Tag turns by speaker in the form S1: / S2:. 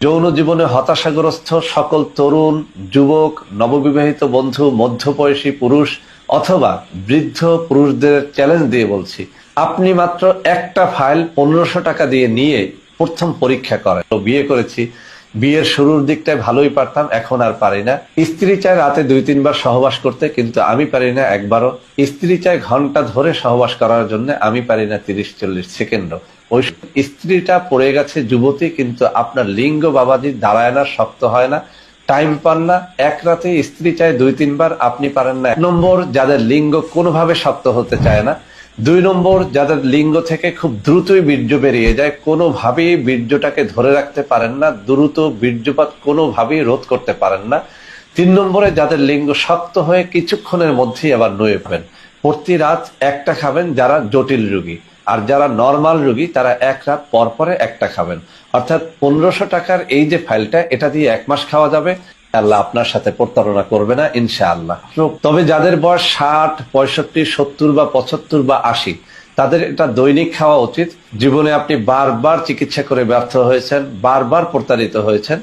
S1: যৌন জীবনে হতাশাগ্রস্ত সকল তরুণ, যুবক, নববিবাহিত বন্ধু, মধ্যবয়সী পুরুষ অথবা বৃদ্ধ পুরুষদের চ্যালেঞ্জ দিয়ে বলছি, আপনি মাত্র একটা ফাইল পনেরোশো টাকা দিয়ে নিয়ে প্রথম পরীক্ষা করেন। বিয়ে করেছি বিয়ের শুরুর দিকটায় ভালোই পারতাম, এখন আর পারি না। স্ত্রী চায় রাতে দুই, তিনবার সহবাস করতে, কিন্তু আমি পারি না একবারও। স্ত্রী চায় ঘণ্টা ধরে সহবাস করার জন্য, আমি পারি না তিরিশ, চল্লিশ সেকেন্ডও। ওই স্ত্রীটা পড়ে গেছে যুবতী, কিন্তু আপনার লিঙ্গ বাবাজি দাঁড়ায় না, শক্ত হয় না, টাইম পান না। এক রাতে স্ত্রী চায় দুই, তিনবার, আপনি পারেন না। এক নম্বর, যাদের লিঙ্গ কোনোভাবে শক্ত হতে চায় না দুই নম্বর, যাদের লিঙ্গ থেকে খুব দ্রুতই বীর্য বেরিয়ে যায়, কোনোভাবেই বীর্যটাকে ধরে রাখতে পারেন না, দ্রুত বীর্যপাত কোনোভাবেই রোধ করতে পারেন না। তিন নম্বরে, যাদের লিঙ্গ শক্ত হয়ে কিছুক্ষণের মধ্যেই আবার নয়ে পাবেন প্রতি রাত একটা খাবেন যারা জটিল রুগী, আর যারা নর্মাল রুগী, তারা এক রাত পর পরে একটা খাবেন। অর্থাৎ পনেরোশো টাকার এই যে ফাইলটা, এটা দিয়ে এক মাস খাওয়া যাবে। আল্লাহ আপনার সাথে প্রতারণা করবে না, ইনশাআল্লাহ। তবে যাদের বয়স ষাট, পঁয়ষট্টি, সত্তর বা পঁচাত্তর বা আশি, তাদের এটা দৈনিক খাওয়া উচিত। জীবনে আপনি বারবার চিকিৎসা করে ব্যর্থ হয়েছেন, বারবার প্রতারিত হয়েছেন।